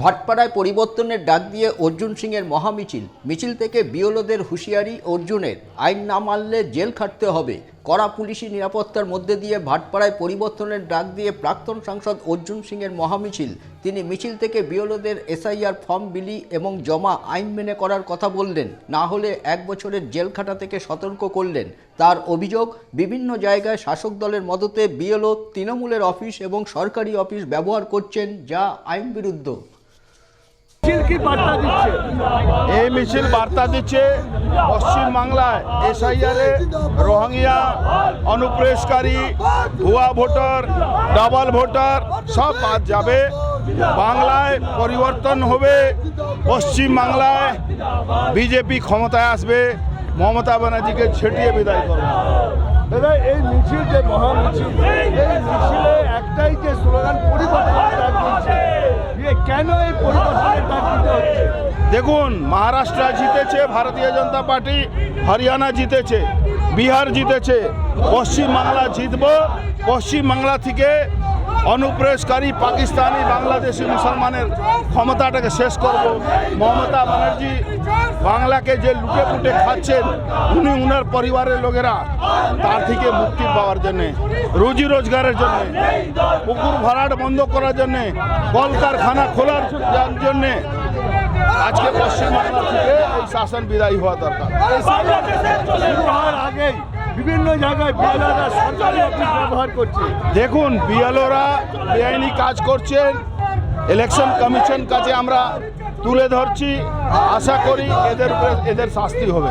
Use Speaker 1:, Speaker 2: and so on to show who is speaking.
Speaker 1: ভাটপাড়ায় পরিবর্তনের ডাক দিয়ে অর্জুন সিংয়ের মহামিছিল। মিছিল থেকে বিওলোদের হুঁশিয়ারি অর্জুনের। আইন না মানলে জেল খাটতে হবে। কড়া পুলিশি নিরাপত্তার মধ্যে দিয়ে ভাটপাড়ায় পরিবর্তনের ডাক দিয়ে প্রাক্তন সাংসদ অর্জুন সিংয়ের মহামিছিল। তিনি মিছিল থেকে বিওলোদের এসআইআর ফর্ম বিলি এবং জমা আইন মেনে করার কথা বললেন। না হলে এক বছরের জেল খাটা থেকে সতর্ক করলেন। তার অভিযোগ, বিভিন্ন জায়গায় শাসক দলের মদতে বিএলও তৃণমূলের অফিস এবং সরকারি অফিস ব্যবহার করছেন যা আইন বিরুদ্ধ।
Speaker 2: মিছিল কি বার্তা দিচ্ছে?
Speaker 3: এই মিছিল বার্তা দিচ্ছে পশ্চিমবাংলায় এসআইআরে রোহিঙ্গা অনুপ্রবেশকারী ভুয়া ভোটার ডাবল ভোটার সব বাদ যাবে। বাংলায় পরিবর্তন হবে পশ্চিমবাংলায় বিজেপি ক্ষমতায় আসবে মমতা ব্যানার্জিকে ছেটিয়ে বিদায় করবে।
Speaker 2: দাদা এই মিছিল যে মহামিছিল এই মিছিলে কেন এই পরিবর্তনের
Speaker 3: দেখুন, মহারাষ্ট্র জিতেছে, ভারতীয় জনতা পার্টি হরিয়ানা জিতেছে, বিহার জিতেছে, পশ্চিমবাংলা জিতব, পশ্চিমবাংলা থেকে অনুপ্রবেশকারী পাকিস্তানি বাংলাদেশি মুসলমানের ক্ষমতাটাকে শেষ করব। মমতা ব্যানার্জি বাংলাকে যে লুটে পুটে খাচ্ছেন উনি উনার পরিবারের লোকেরা তার থেকে মুক্তি পাওয়ার জন্যে রুজি রোজগারের জন্য পুকুর ভরাট বন্ধ করার জন্যে কলকারখানা খোলার জন্যে আজকে পশ্চিমবাংলা থেকে এই শাসন বিদায়ী হওয়া দরকার।
Speaker 2: শুরু হওয়ার আগেই বিভিন্ন জায়গায় বিএলআররা সরকারি অফিস ব্যবহার করছে।
Speaker 3: দেখুন বিয়ালোরা বেআইনি কাজ করছেন ইলেকশন কমিশন কাছে আমরা তুলে ধরছি। আশা করি এদের উপরে এদের শাস্তি হবে।